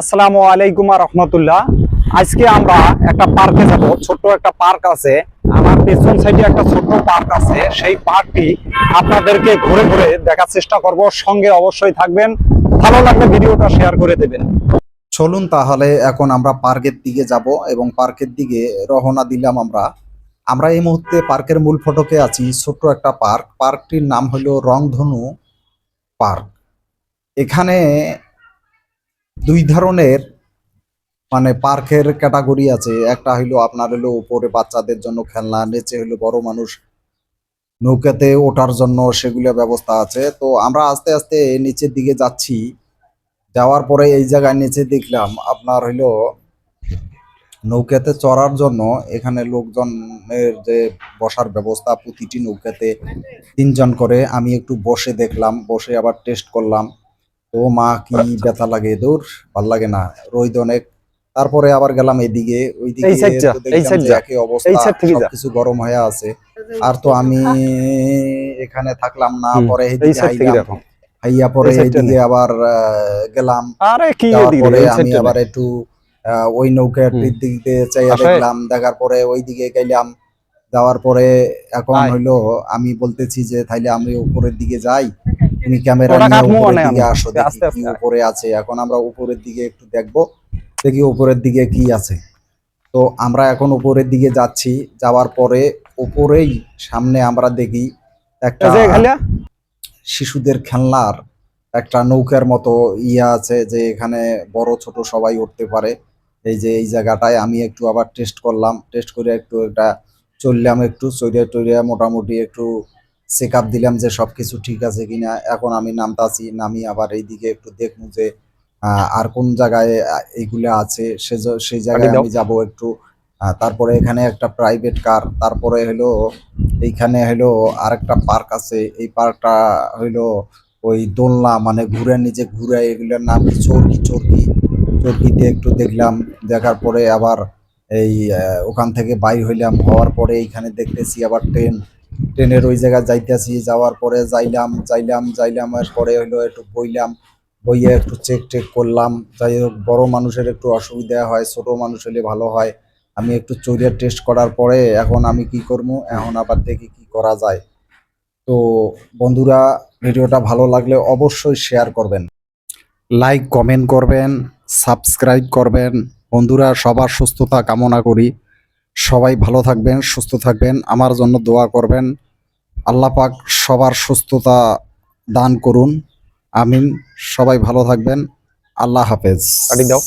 আসসালামু আলাইকুম রহমতুল্লাহ। আজকে আমরা একটা পার্কে যাব। ছোট্ট একটা পার্ক আছে। আমার পেছন সাইডে একটা ছোট্ট পার্ক আছে। সেই পার্কটি আপনাদেরকে ঘুরে ঘুরে দেখার চেষ্টা করব। সঙ্গে অবশ্যই থাকবেন। ভালো লাগলে ভিডিওটা শেয়ার করে দেবেন। চলুন তাহলে এখন আমরা পার্কের দিকে যাব এবং পার্কের দিকে রওনা দিলাম আমরা। আমরা এই মুহূর্তে পার্কের মূল ফটকে আছি। ছোট্ট একটা পার্ক। পার্কটির নাম হলো রংধনু পার্ক। এখানে দুই ধরনের মানে পার্কের ক্যাটাগরি আছে। একটা হইল আপনার হলো উপরে বাচ্চাদের জন্য খেলনা, নিচে হইল বড় মানুষ নৌকাতে ওঠার জন্য সেগুলো ব্যবস্থা আছে। তো আমরা আস্তে আস্তে নিচের দিকে যাচ্ছি। যাওয়ার পরে এই জায়গায় নিচে দেখলাম আপনার হইল নৌকাতে চড়ার জন্য এখানে লোকজনের যে বসার ব্যবস্থা, প্রতিটি নৌকাতে তিনজন করে। আমি একটু বসে দেখলাম, বসে আবার টেস্ট করলাম। ও মা কি ব্যথা লাগে দূর ভালো লাগে না। রোদ অনেক। তারপরে আবার গেলাম এদিকে ওইদিকে তো একই অবস্থা। সবকিছু গরম হয়ে আছে। আর তো আমি এখানে থাকলাম না পরে এদিকে হাইয়া পরে এইদিকে আবার গেলাম। এদিকে আমি আবার একটু ওই নৌকাটির। দিকে চাইয়া দেখলাম দেখার পরে ওই দিকে গেলাম। যাওয়ার পরে এখন হইল আমি বলতেছি যে তাইলে আমি উপরের দিকে যাই। তুমি ক্যামেরা নিয়ে মানে। আসো দেখি। উপরে আছে। এখন আমরা উপরের দিকে একটু দেখব দেখি উপরের দিকে কি আছে। তো আমরা এখন উপরের দিকে যাচ্ছি যাওয়ার পরে উপরেই সামনে আমরা দেখি একটা শিশুদের খেলনার একটা নৌকার মতো ইয়ে আছে যে এখানে বড় ছোট সবাই উঠতে পারে। এই যে এই জায়গাটায় আমি একটু আবার টেস্ট করলাম। টেস্ট করে একটু এটা চললাম একটু চড়িয়া টরিয়া মোটামুটি একটু চেক আপ দিলাম যে সবকিছু ঠিক আছে কিনা। এখন আমি নামতাছি নামি আবার এইদিকে একটু দেখব যে আর কোন জায়গায় এইগুলা আছে। সে সেই জায়গায় আমি যাব একটু। তারপরে এখানে একটা প্রাইভেট কার তারপরে হলো এইখানে হলো আরেকটা পার্ক আছে। এই পার্কটা হইল ওই দোলনা মানে ঘুরে নিচে ঘুরে এগুলোর নাম কি? চরকি চরকি। চরকিতে একটু দেখলাম দেখার পরে আবার এই ওখান থেকে বাইর হইলাম। হওয়ার পরে এইখানে দেখতেছি আবার ট্রেন ট্রেনের ওই জায়গায় যাইতেছি, যাওয়ার পরে যাইলাম যাইলাম যাইলাম পরে হইল একটু বইলাম, বইয়ে একটু চেক টেক করলাম যাই হোক বড় মানুষের একটু অসুবিধা হয়, ছোট মানুষ হলে ভালো হয়। আমি একটু চড়িয়ে টেস্ট করার পরে এখন আমি কি করব, এখন আবার দেখি কি করা যায়। তো বন্ধুরা, ভিডিওটা ভালো লাগলে অবশ্যই শেয়ার করবেন। লাইক কমেন্ট করবেন সাবস্ক্রাইব করবেন। বন্ধুরা, সবার সুস্থতা কামনা করি। সবাই ভালো থাকবেন, সুস্থ থাকবেন, আমার জন্য দোয়া করবেন। আল্লাহ পাক সবার সুস্থতা দান করুন। আমিন। সবাই ভালো থাকবেন। আল্লাহ হাফেজ। দাও।